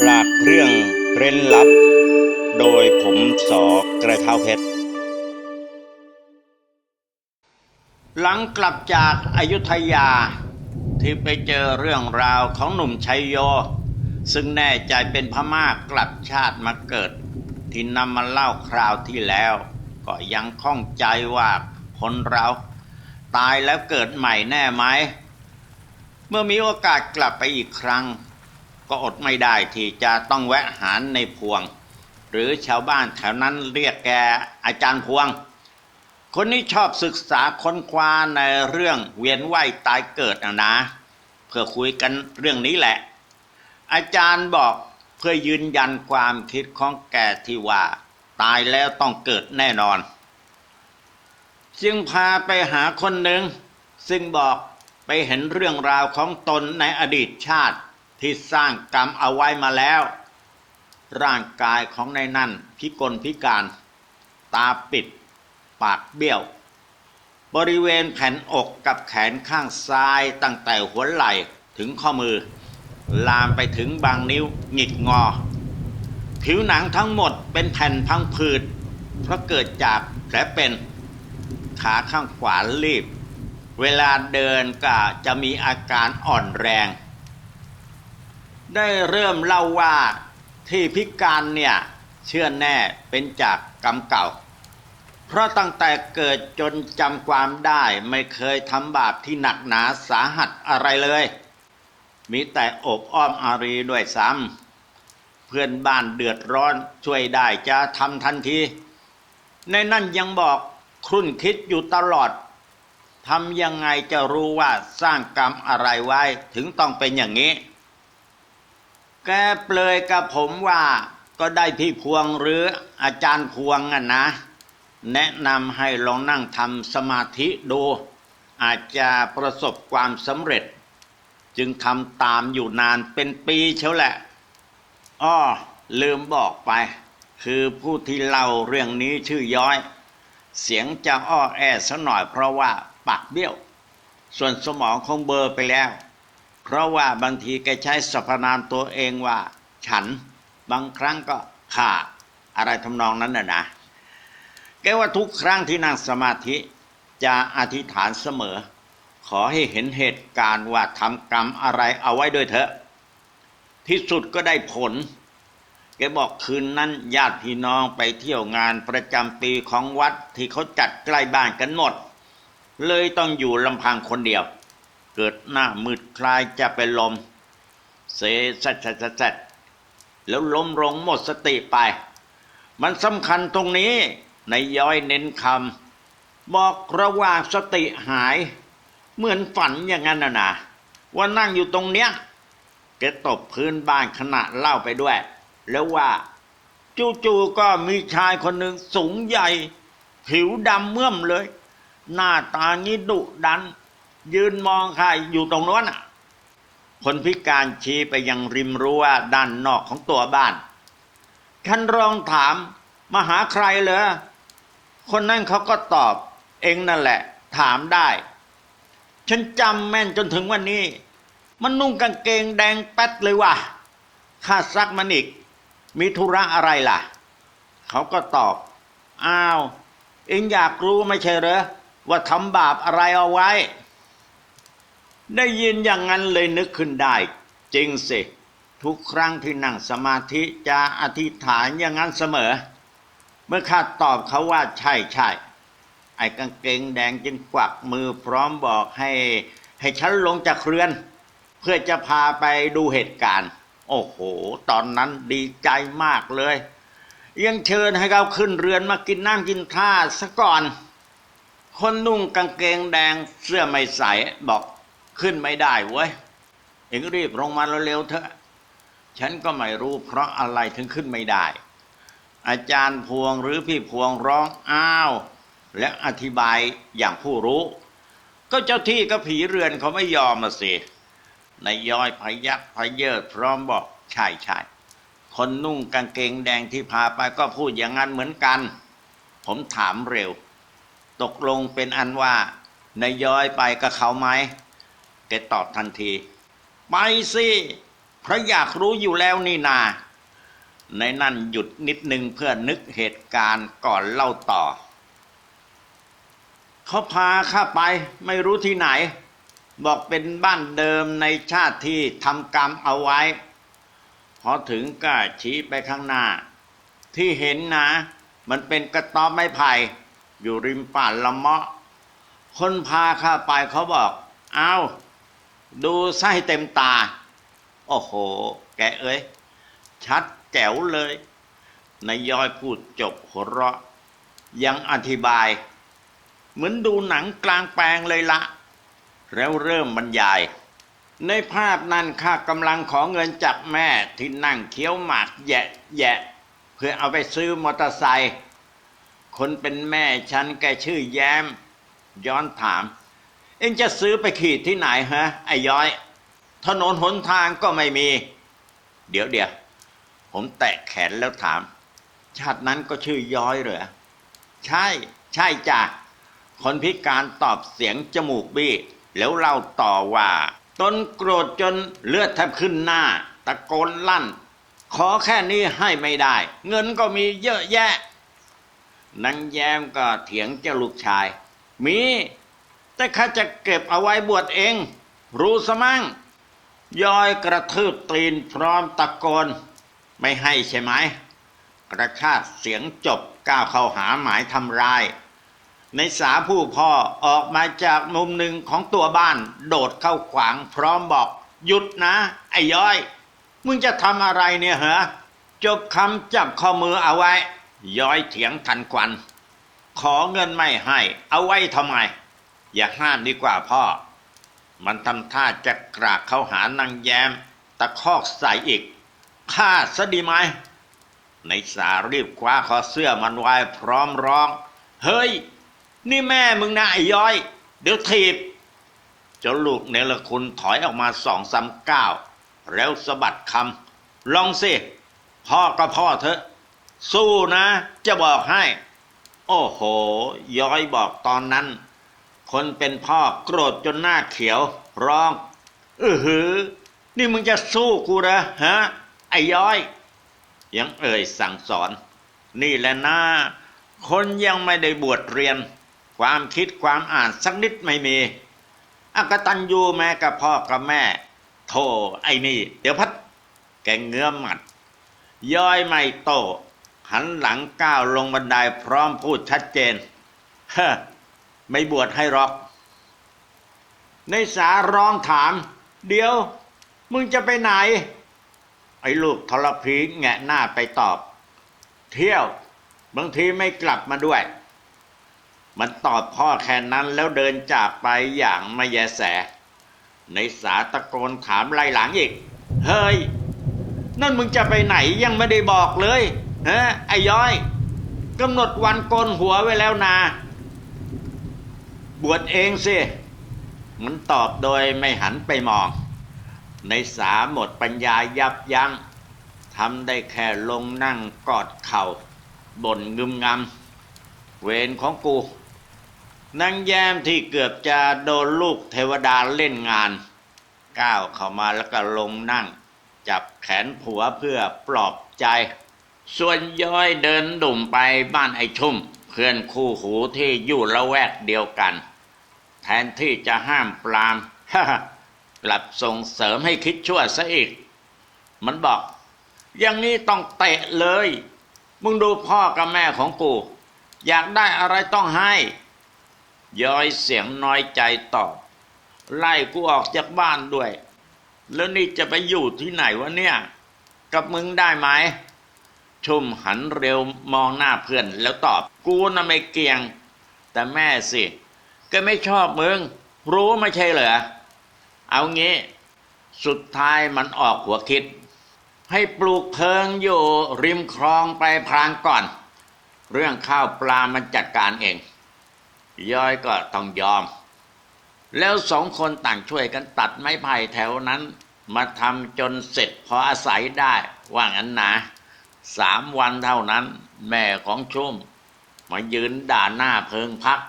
ปรากเรื่องเร้นลับ โดยผมสอกระเท้าเพชร หลังกลับจากอายุทยา ที่ไปเจอเรื่องราวของหนุ่มชัยโย ซึ่งแน่ใจเป็นพม่ากลับชาติมาเกิด ที่นำมาเล่าคราวที่แล้ว ก็ยังข้องใจว่าคนเรา ตายแล้วเกิดใหม่แน่ไหม เมื่อมีโอกาสกลับไปอีกครั้ง ก็อดไม่ได้ที่จะต้องแวะหาในพวง หรือชาวบ้านแถวนั้นเรียกแกอาจารย์พวง คนนี้ชอบศึกษาค้นคว้าในเรื่องเวียนว่ายตายเกิดนะนะเพื่อคุยกันเรื่องนี้แหละ อาจารย์บอกเพื่อยืนยันความคิดของแกที่ว่าตายแล้วต้องเกิดแน่นอน จึงพาไปหาคนหนึ่งซึ่งบอกไปเห็นเรื่องราวของตนในอดีตชาติ ที่สร้างกรรมเอาไว้มาแล้ว ร่างกายของในนั่นพิกลพิการ ตาปิด ปากเบี้ยว บริเวณแผ่นอกกับแขนข้างซ้ายตั้งแต่หัวไหล่ถึงข้อมือ ลามไปถึงบางนิ้วหงิกงอ ผิวหนังทั้งหมดเป็นแผ่นพังผืดเพราะเกิดจากแผลเป็นขาข้างขวารีบ เวลาเดินก็จะมีอาการอ่อนแรง ได้เริ่มเล่าว่าที่พิการเนี่ยเชื่อแน่เป็นจากกรรมเก่า เพราะตั้งแต่เกิดจนจำความได้ไม่เคยทำบาปที่หนักหนาสาหัสอะไรเลย มีแต่อบอ้อมอารีด้วยซ้ำเพื่อนบ้านเดือดร้อนช่วยได้จะทำทันที ในนั่นยังบอกครุ่นคิดอยู่ตลอดทำยังไงจะรู้ว่าสร้างกรรมอะไรไว้ถึงต้องเป็นอย่างนี้ แกเปลยกับผมว่าก็ได้พี่พวงหรืออาจารย์พวงอะนะ แนะนำให้ลองนั่งทำสมาธิดู อาจจะประสบความสำเร็จ จึงทำตามอยู่นานเป็นปีเชียวแหละอ้อลืมบอกไป คือผู้ที่เล่าเรื่องนี้ชื่อย้อย เสียงจะอ้อแอสักหน่อยเพราะว่าปากเบี้ยว ส่วนสมองคงเบอร์ไปแล้ว เพราะว่าบางทีแกใช้สรรพนามตัวเองว่า ฉัน บางครั้งก็ข้าอะไรทำนองนั้นน่ะนะแกว่าทุกครั้งที่นั่งสมาธิจะอธิษฐานเสมอ ขอให้เห็นเหตุการณ์ว่าทำกรรมอะไรเอาไว้ด้วยเถอะ ที่สุดก็ได้ผล แกบอกคืนนั้นญาติพี่น้องไปเที่ยวงานประจำปีของวัดที่เขาจัดใกล้บ้านกันหมด เลยต้องอยู่ลำพังคนเดียว เกิดหน้ามืดคลายจะเป็นลม เสสัดสัดสัดแล้วล้มลงหมดสติไป มันสำคัญตรงนี้ในย้อยเน้นคำบอกระหว่างสติหาย เหมือนฝันอย่างนั้นนะนะว่านั่งอยู่ตรงเนี้ยแกตบพื้นบ้านขณะเล่าไปด้วย แล้วว่าจู่ๆก็มีชายคนหนึ่งสูงใหญ่ ผิวดำเมื่อมเลย หน้าตางี้ดุดัน ยืนมองใครอยู่ตรงโน้นอะ คนพิการชี้ไปยังริมรั้วด้านนอกของตัวบ้านฉันลองถามมาหาใครเหรอคนนั้นเขาก็ตอบ เองนั่นแหละ ถามได้ ฉันจำแม่นจนถึงวันนี้ มันนุ่งกางเกงแดงแป๊ดเลยว่ะข้าซักมันอีก มีธุระอะไรล่ะ เขาก็ตอบ อ้าว เองอยากรู้ไม่ใช่เหรอว่าทำบาปอะไรเอาไว้ ได้ยินอย่างนั้นเลยนึกขึ้นได้ จริงสิ ทุกครั้งที่นั่งสมาธิจะอธิษฐานอย่างนั้นเสมอ เมื่อข้าตอบเขาว่าใช่ใช่ไอ้กางเกงแดงจึงกวักมือพร้อมบอกให้ ให้ฉันลงจากเรือน เพื่อจะพาไปดูเหตุการณ์ โอ้โห ตอนนั้นดีใจมากเลย ยังเชิญให้เขาขึ้นเรือนมากินน้ำกินท่าซะก่อน คนนุ่งกางเกงแดงเสื้อไม่ใสบอก ขึ้นไม่ได้เว้ย เอ็งรีบลงมาเร็วๆเถอะ ฉันก็ไม่รู้เพราะอะไรถึงขึ้นไม่ได้ อาจารย์พวงหรือพี่พวงร้องอ้าว และอธิบายอย่างผู้รู้ ก็เจ้าที่ก็ผีเรือนเขาไม่ยอมมาสินายย้อยพยักพยเยิดพร้อมบอกใช่ใช่คนนุ่งกางเกงแดงที่พาไปก็พูดอย่างนั้นเหมือนกัน ผมถามเร็ว ตกลงเป็นอันว่านายย้อยไปกับเขาไหม กตอบทันที ไปสิเพราะอยากรู้อยู่แล้วนี่นา ในนั่นหยุดนิดนึงเพื่อนึกเหตุการณ์ก่อนเล่าต่อ เขาพาข้าไปไม่รู้ที่ไหน บอกเป็นบ้านเดิมในชาติที่ทำกรรมเอาไว้ พอถึงก็ชี้ไปข้างหน้า ที่เห็นนะ มันเป็นกระต๊อบไม้ไผ่อยู่ริมป่าละเมาะคนพาข้าไปเขาบอก เอา ดูไส้เต็มตา โอ้โห แกเอ้ย ชัดแจ๋วเลยนายย้อยพูดจบหัวเราะ ยังอธิบาย เหมือนดูหนังกลางแปลงเลยละ แล้วเริ่มบรรยาย ในภาพนั้นข้ากำลังขอเงินจากแม่ที่นั่งเคี้ยวหมากแยะแยะ เพื่อเอาไปซื้อมอเตอร์ไซค์คนเป็นแม่ฉันแกชื่อแย้ม ย้อนถาม เอ็งจะซื้อไปขี่ที่ไหนฮะไอ้ย้อย ถนนหนทางก็ไม่มี เดี๋ยวเดี๋ยวผมแตะแขนแล้วถาม ชาตินั้นก็ชื่อย้อยเหรอใช่ ใช่จ้ะคนพิการตอบเสียงจมูกบี้แล้วเล่าต่อว่าตนโกรธจนเลือดแทบขึ้นหน้า ตะโกนลั่น ขอแค่นี้ให้ไม่ได้ เงินก็มีเยอะแยะนางแย้มก็เถียงเจ้าลูกชาย มี แต่ข้าจะเก็บเอาไว้บวชเอง รู้สมั่งย้อยกระทืบตีนพร้อมตะโกน ไม่ให้ใช่ไหม กระชากเสียงจบก้าวเข้าหาหมายทำร้าย ในสาผู้พ่อออกมาจากมุมหนึ่งของตัวบ้าน โดดเข้าขวางพร้อมบอก หยุดนะ ไอ้ย้อย มึงจะทำอะไรเนี่ยเหรอจบคำจับข้อมือเอาไว้ ย้อยเถียงทันควัน ขอเงินไม่ให้ เอาไว้ทำไม อย่าห้ามดีกว่าพ่อ มันทำท่าจะกรากเข้าหานางแยม ตะคอกใส่อีกฆ่าซะดีไหมในสารีบคว้าคอเสื้อมันไว้พร้อมร้อง เฮ้ย นี่แม่มึงนะไอ้ย้อย เดี๋ยวถีบจ้าลูกเนรคุณถอยออกมาสองสามก้าวแล้วสะบัดคำลองสิ พ่อก็พ่อเถอะ สู้นะ จะบอกให้ โอ้โห ย้อยบอกตอนนั้น คนเป็นพ่อโกรธจนหน้าเขียว ร้องเออหือ นี่มึงจะสู้กูเหรอฮะ ไอ้ย้อย ยังเอ่ยสั่งสอน นี่แหละนะคนยังไม่ได้บวชเรียน ความคิดความอ่านสักนิดไม่มีอกตันยูแม้กับพ่อกับแม่ โธ่ไอ้นี่ เดี๋ยวพัด แกเงื้อหมัด ย้อยไม่โต หันหลังก้าวลงบันไดพร้อมพูดชัดเจน เฮ้ ไม่บวชให้หรอก ในสาร้องถาม เดี๋ยว มึงจะไปไหน ไอ้ลูกทรพีแงะหน้าไปตอบ เที่ยว บางทีไม่กลับมาด้วย มันตอบพ่อแค่นั้นแล้วเดินจากไปอย่างไม่แยแส ในสาตะโกนถามไล่หลังอีก เฮ้ย นั่นมึงจะไปไหนยังไม่ได้บอกเลยฮะไอ้ย้อยกำหนดวันโกนหัวไว้แล้วนา บวชเองสิมันตอบโดยไม่หันไปมอง ในสาหมดปัญญายับยัง้งทำได้แค่ลงนั่งกอดเข่าบ่นงึมงำเวรของกูนางแย้มที่เกือบจะโดนลูกเทวดาเล่นงาน ก้าวเข้ามาแล้วก็ลงนั่ง จับแขนผัวเพื่อปลอบใจ ส่วนย้อยเดินดุ่มไปบ้านไอ้ชุ่ม เพื่อนคู่หูที่อยู่ละแวกเดียวกัน แทนที่จะห้ามปรามกลับส่งเสริมให้คิดชั่วซะอีก มันบอก อย่างนี้ต้องเตะเลย มึงดูพ่อกับแม่ของกู อยากได้อะไรต้องให้ย้อยเสียงน้อยใจตอบ ไล่กูออกจากบ้านด้วย แล้วนี่จะไปอยู่ที่ไหนวะเนี่ย กับมึงได้ไหมชุ่มหันเร็วมองหน้าเพื่อนแล้วตอบ กูน่ะไม่เกี่ยง แต่แม่สิ ก็ไม่ชอบมึง รู้ไม่ใช่เหรอ เอางี้ สุดท้ายมันออกหัวคิด ให้ปลูกเพิงอยู่ริมคลองไปพรางก่อน เรื่องข้าวปลามันจัดการเอง ย้อยก็ต้องยอม แล้วสองคนต่างช่วยกันตัดไม้ไผ่แถวนั้น มาทำจนเสร็จพออาศัยได้ ว่างั้นนะสามวันเท่านั้น แม่ของชุ่ม มายืนด่าหน้าเพิงพัก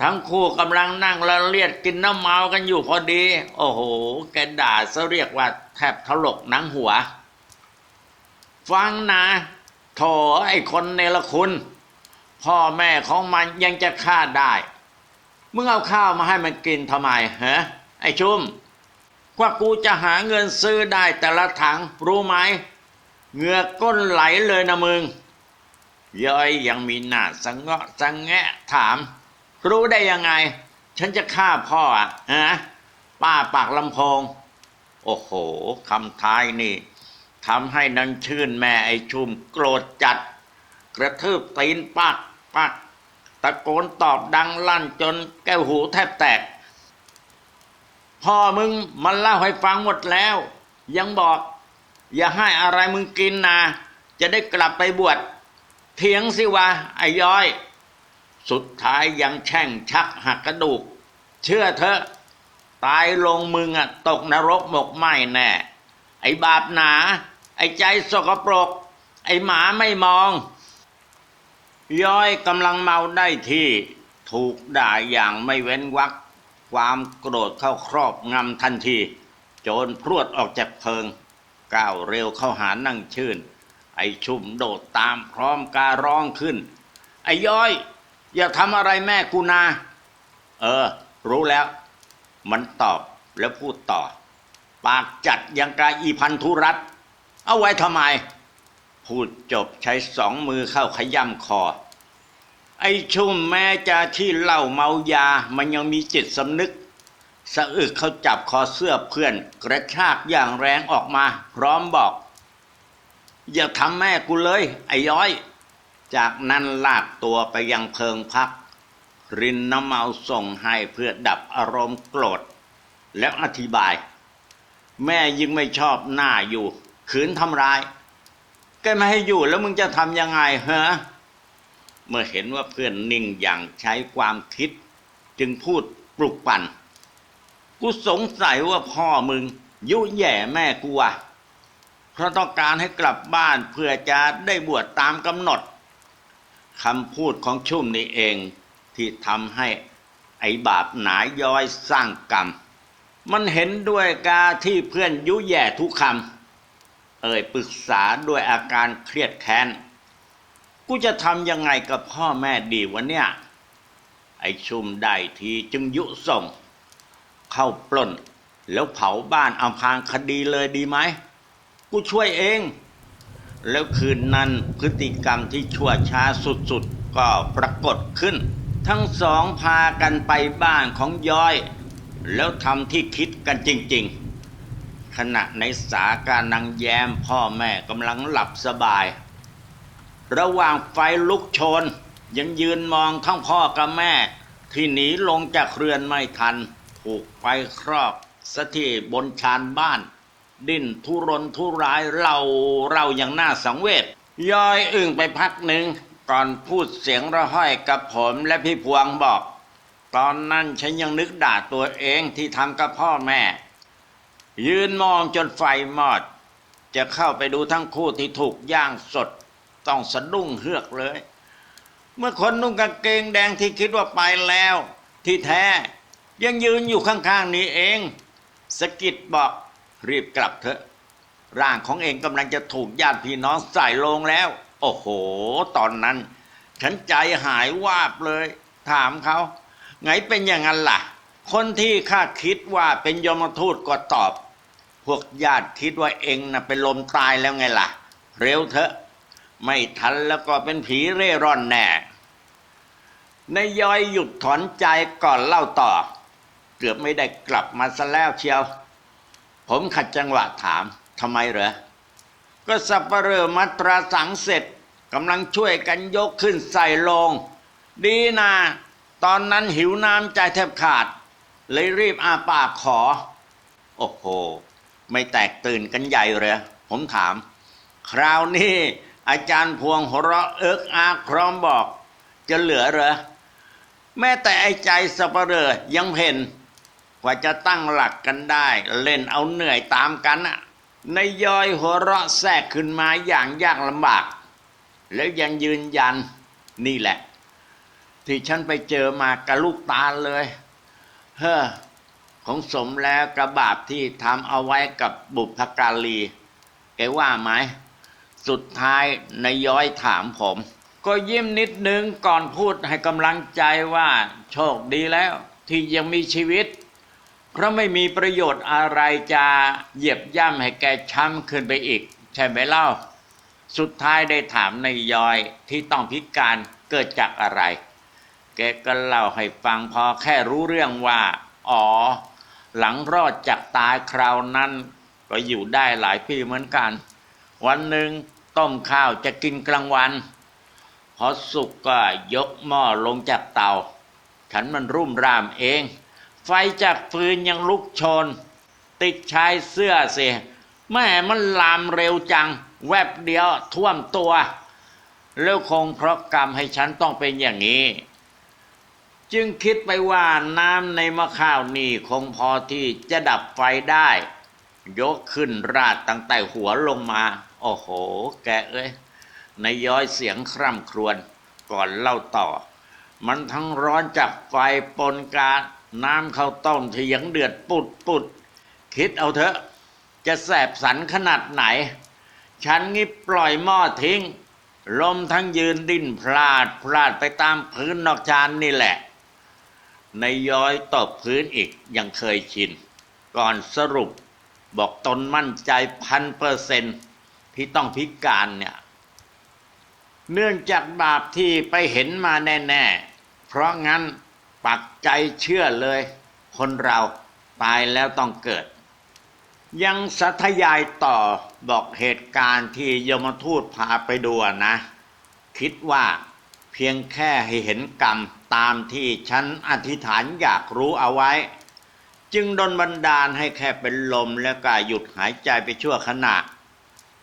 ทั้งคู่กำลังนั่งละเลียดกินน้ำเมากันอยู่พอดี โอ้โห แกด่าซะเรียกว่าแทบถลกหนังหัว ฟังนะโถไอ้คนเนรคุณ พ่อแม่ของมันยังจะฆ่าได้มึงเอาข้าวมาให้มันกินทำไมฮะไอ้ชุมกว่ากูจะหาเงินซื้อได้แต่ละถังรู้ไหมเหงือกก้นไหลเลยนะมึงย้อยยังมีหน้าสังเงาะสังแงะถาม รู้ได้ยังไง ฉันจะฆ่าพ่ออะฮะป้าปากลำโพง โอ้โหคำท้ายนี่ทำให้นันชื่นแม่ไอชุมโกรธจัด กระทืบตีนปักปัก ตะโกนตอบดังลั่นจนแก้วหูแทบแตก พ่อมึงมันเล่าให้ฟังหมดแล้ว ยังบอก อย่าให้อะไรมึงกินนะจะได้กลับไปบวชเถียงสิวะไอ้ย้อย สุดท้ายยังแช่งชักหักกระดูก เชื่อเถอะ ตายลงมึงอะตกนรกหมกไหมแน่ ไอ้บาปหนา ไอ้ใจสกปรก ไอ้หมาไม่มอง ย้อยกำลังเมาได้ที่ ถูกด่าอย่างไม่เว้นวรรคความโกรธเข้าครอบงำทันที โจรพรวดออกจากเพิง ก้าวเร็วเข้าหานั่งชื่น ไอ้ชุ่มโดดตามพร้อมการร้องขึ้น ไอ้ย้อย อย่าทำอะไรแม่กูนา เออ รู้แล้ว มันตอบแล้วพูดต่อ ปากจัดยังกาอีพันธุรัตเอาไว้ทำไม พูดจบใช้สองมือเข้าขย่ำคอ ไอ้ชุ่มแม้จะที่เหล้าเมายา มันยังมีจิตสำนึกสะอึกเขาจับคอเสื้อเพื่อน กระชากอย่างแรงออกมา พร้อมบอก อย่าทำแม่กูเลย ไอ้ย้อย จากนั้นลากตัวไปยังเพิงพัก รินน้ำเมาส่งให้เพื่อดับอารมณ์โกรธ แล้วอธิบาย แม่ยิ่งไม่ชอบหน้าอยู่ ขืนทำร้ายแกไม่ให้อยู่แล้วมึงจะทำยังไงเหรอเมื่อเห็นว่าเพื่อนนิ่งอย่างใช้ความคิด จึงพูดปลุกปั่น กูสงสัยว่าพ่อมึง ยุแย่แม่กูอะเพราะต้องการให้กลับบ้านเพื่อจะได้บวชตามกำหนด คำพูดของชุ่มนี่เองที่ทำให้ไอบาปหนาย้อยสร้างกรรม มันเห็นด้วยกาที่เพื่อนยุแย่ทุกคำ เอ่ยปรึกษาด้วยอาการเครียดแค้น กูจะทำยังไงกับพ่อแม่ดีวะเนี่ย ไอชุ่มได้ทีจึงยุส่ง เข้าปล้นแล้วเผาบ้านอำพรางคดีเลยดีไหม กูช่วยเอง แล้วคืนนั้นพฤติกรรมที่ชั่วช้าสุดๆ ก็ปรากฏขึ้น ทั้งสองพากันไปบ้านของย้อย แล้วทำที่คิดกันจริงๆ ขณะในสาการนางแยมพ่อแม่กำลังหลับสบาย ระหว่างไฟลุกโชน ยังยืนมองทั้งพ่อกับแม่ ที่หนีลงจากเรือนไม่ทัน ถูกไฟครอบสะที่บนชานบ้าน ดิ้นทุรนทุรายเราเราอย่างน่าสังเวชย้อยอึ้งไปพักหนึ่งก่อนพูดเสียงระห้อยกับผมและพี่พวงบอก ตอนนั้นฉันยังนึกด่าตัวเองที่ทำกับพ่อแม่ ยืนมองจนไฟมอด จะเข้าไปดูทั้งคู่ที่ถูกย่างสด ต้องสะดุ้งเฮือกเลย เมื่อคนนุ่งกางเกงแดงที่คิดว่าไปแล้ว ที่แท้ยังยืนอยู่ข้างๆนี้เองสกิดบอก รีบกลับเถอะ ร่างของเองกำลังจะถูกญาติพี่น้องใส่ลงแล้ว โอ้โห ตอนนั้น ฉันใจหายวาบเลย ถามเขา ไงเป็นอย่างนั้นล่ะ คนที่ข้าคิดว่าเป็นยมทูตก็ตอบ พวกญาติคิดว่าเองน่ะเป็นลมตายแล้วไงล่ะ เร็วเถอะ ไม่ทันแล้วก็เป็นผีเร่ร่อนแน่นายย้อยหยุดถอนใจก่อนเล่าต่อ เกือบไม่ได้กลับมาซะแล้วเชียว ผมขัดจังหวะถามทำไมเหรอ ก็สับปะเรอมัตราสังเสร็จกำลังช่วยกันยกขึ้นใส่ลง ดีนะตอนนั้นหิวน้ำใจแทบขาด เลยรีบอาปากขอ โอ้โห ไม่แตกตื่นกันใหญ่เหรอผมถาม คราวนี้อาจารย์พวงหัวเราะเอิกอาพร้อมบอก จะเหลือเหรอ แม้แต่ไอ้ใจสับปะเรอยังเห็น กว่าจะตั้งหลักกันได้ เล่นเอาเหนื่อยตามกันอะในายยอยหัวเราะแทรกขึ้นมาอย่างยากลำบาก แล้วยังยืนยันนี่แหละ ที่ฉันไปเจอมากับลูกตาเลย เฮ้อของสมแล้วกระบาปที่ทำเอาไว้กับบุพการีแกว่าไหม สุดท้ายนายย้อยถามผม ก็ยิ้มนิดนึงก่อนพูดให้กำลังใจว่า โชคดีแล้ว ที่ยังมีชีวิต เพราะไม่มีประโยชน์อะไรจะเหยียบย่ำให้แกช้ำขึ้นไปอีก ใช่ไหมเล่า สุดท้ายได้ถามนายยอยที่ต้องพิการเกิดจากอะไร แกก็เล่าให้ฟังพอแค่รู้เรื่องว่า อ๋อ หลังรอดจากตายคราวนั้น ก็อยู่ได้หลายปีเหมือนกัน วันหนึ่งต้มข้าวจะกินกลางวันพอสุกก็ยกหม้อลงจากเตา ฉันมันรุ่มร่ามเอง ไฟจากฟืนยังลุกโชน ติดชายเสื้อเสียแม่มันลามเร็วจัง แวบเดียวท่วมตัว แล้วคงเพราะกรรมให้ฉันต้องเป็นอย่างนี้ จึงคิดไปว่าน้ำในมะข้าวนี่คงพอที่จะดับไฟได้ ยกขึ้นราดตั้งแต่หัวลงมา โอ้โห แกเอ้ยนายย้อยเสียงคร่ำครวญก่อนเล่าต่อ มันทั้งร้อนจากไฟปนกา น้ำข้าวต้มที่ยังเดือดปุดปุดคิดเอาเถอะ จะแสบสันขนาดไหน ฉันงี้ปล่อยหม้อทิ้ง ลมทั้งยืนดิ้นพลาดพลาดไปตามพื้นนอกจานนี่แหละ ในยย้อยตบพื้นอีกยังเคยชิน ก่อนสรุปบอกตนมั่นใจพันเปอร์เซนที่ต้องพิการเนี่ย เนื่องจากบาปที่ไปเห็นมาแน่ ๆ เพราะงั้น ปักใจเชื่อเลย คนเราตายแล้วต้องเกิด ยังสัทยายต่อบอกเหตุการณ์ที่ยมทูตพาไปดูนะ คิดว่าเพียงแค่ให้เห็นกรรมตามที่ฉันอธิษฐานอยากรู้เอาไว้ จึงดนบันดาลให้แค่เป็นลมแล้วก็หยุดหายใจไปชั่วขณะ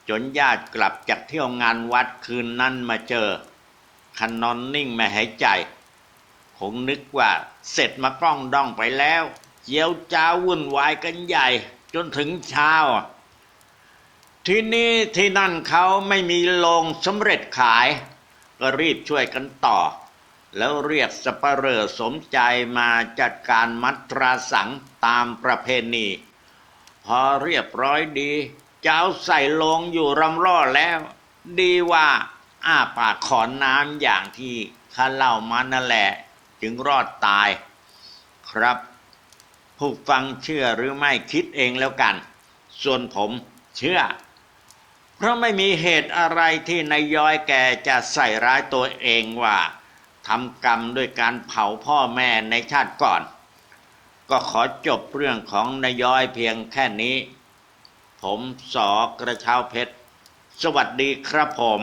จนญาติกลับจากเที่ยวงานวัดคืนนั้นมาเจอคันนอนนิ่งไม่หายใจ คงนึกว่าเสร็จมากล้องดองไปแล้วเจียวจ้าวุ่นวายกันใหญ่ จนถึงเช้า ที่นี่ที่นั่นเขาไม่มีโรงสำเร็จขาย ก็รีบช่วยกันต่อ แล้วเรียกสปเหร่อสมใจมาจัดการมัตราสังตามประเพณี พอเรียบร้อยดี เจ้าใส่ลงอยู่รำร่อแล้ว ดีว่าอ้าปากขอน้ำอย่างที่ข้าเล่ามานั่นแหละ จึงรอดตายครับ ผู้ฟังเชื่อหรือไม่คิดเองแล้วกัน ส่วนผมเชื่อ เพราะไม่มีเหตุอะไรที่นายย้อยแกจะใส่ร้ายตัวเองว่าทำกรรมด้วยการเผาพ่อแม่ในชาติก่อน ก็ขอจบเรื่องของนายย้อยเพียงแค่นี้ ผมสอกระเช้าเพชร สวัสดีครับผม